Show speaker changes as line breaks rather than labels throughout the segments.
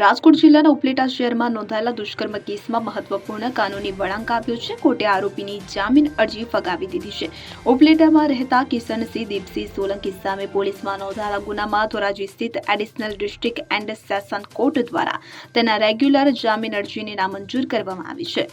રાજકોટ જિલ્લાના ઉપલેટા શહેરમાં નોંધાયેલા દુષ્કર્મ કેસમાં મહત્વપૂર્ણ કાનૂની વળાંક આપ્યો છે. કોર્ટે આરોપીની જામીન અરજી ફગાવી દીધી છે. ઉપલેટામાં રહેતા કિશનસિંહ દીપસિંહ સોલંકી સામે પોલીસમાં નોંધાયેલા ગુનામાં ધોરાજી સ્થિત additional district and session court દ્વારા તેના રેગ્યુલર જામીન અરજીને નામંજૂર કરવામાં આવી છે.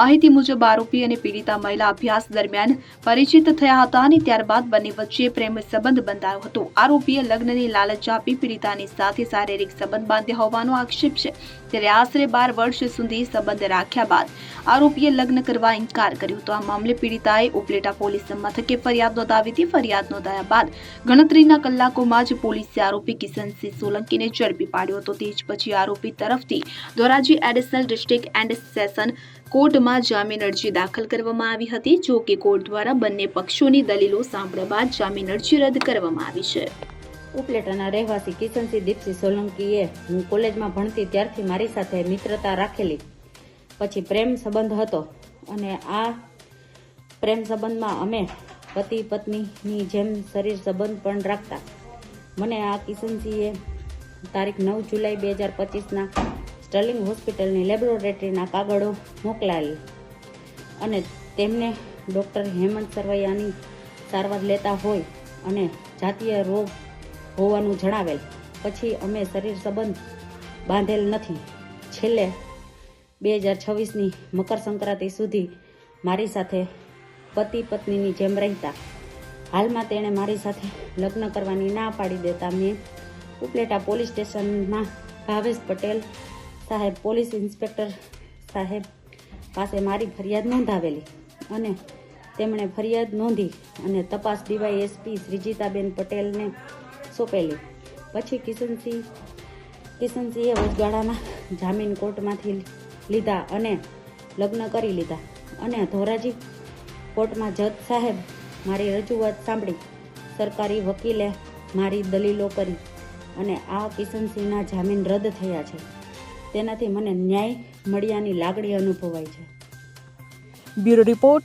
માહિતી મુજબ આરોપી અને પીડિતા મહિલા અભ્યાસ દરમિયાન પરિચિત થયા હતા અને ત્યારબાદ બંને વચ્ચે પ્રેમ સંબંધ બંધાયો હતો. આરોપીએ લગ્નની લાલચ આપી પીડિતાની સાથે શારીરિક સંબંધ બાંધ્યા હોવાનો આક્ષેપ છે. ત્યારે આશરે બાર વર્ષ સુધી સંબંધ રાખ્યા બાદ આરોપીએ લગ્ન કરવા ઇન્કાર કર્યો. તો આ મામલે પીડિતાએ ઉપલેટા પોલીસ મથકે ફરિયાદ નોંધાવી હતી. ફરિયાદ નોંધાયા બાદ ગણતરીના કલાકોમાં જ પોલીસે આરોપી કિશનસિંહ સોલંકીને ઝડપી પાડ્યો હતો. તે જ પછી આરોપી તરફથી Dhoraji additional district and session કોર્ટમાં જામીન અરજી દાખલ કરવામાં આવી હતી. જો કે કોર્ટ દ્વારા બંને પક્ષોની દલીલો સાંભળ્યા બાદ જામીન અરજી રદ કરવામાં આવી છે.
ઉપલેટાના રહેવાસી કિશનસિંહ દીપસિંહ સોલંકીએ હું કોલેજમાં ભણતી ત્યારથી મારી સાથે મિત્રતા રાખેલી. પછી પ્રેમ સંબંધ હતો અને આ પ્રેમ સંબંધમાં અમે પતિ પત્નીની જેમ શરીર સંબંધ પણ રાખતા. મને આ કિશનસિંહે તારીખ નવ જુલાઈ બે હજાર પચીસના સ્ટર્લિંગ હોસ્પિટલની લેબોરેટરીના કાગળો મોકલાયેલ અને તેમને ડૉક્ટર હેમંત સરવૈયાની સારવાર લેતા હોય અને જાતીય રોગ હોવાનું જણાવેલ. પછી અમે શરીર સંબંધ બાંધેલ નથી. છેલ્લે બે હજાર છવ્વીસની મકર સંક્રાંતિ સુધી મારી સાથે પતિ પત્નીની જેમ રહેતા. હાલમાં તેણે મારી સાથે લગ્ન કરવાની ના પાડી દેતા મેં ઉપલેટા પોલીસ સ્ટેશનમાં ભાવેશ પટેલ સાહેબ, પોલીસ ઇન્સ્પેક્ટર સાહેબ પાસે મારી ફરિયાદ નોંધાવેલી અને તેમણે ફરિયાદ નોંધી અને તપાસ ડીવાયએસપી શ્રીજીતાબેન પટેલને સોંપેલી. પછી કિશનસિંહ, કિશનસિંહે વચગાળાના જામીન કોર્ટમાંથી લીધા અને લગ્ન કરી લીધા. અને ધોરાજી કોર્ટમાં જજ સાહેબ, મારી રજૂઆત સાંભળી. સરકારી વકીલે મારી દલીલો કરી અને આ કિશનસિંહના જામીન રદ થયા છે. તેનાથી મને ન્યાય મળ્યાની લાગણી અનુભવાય છે.
Bureau report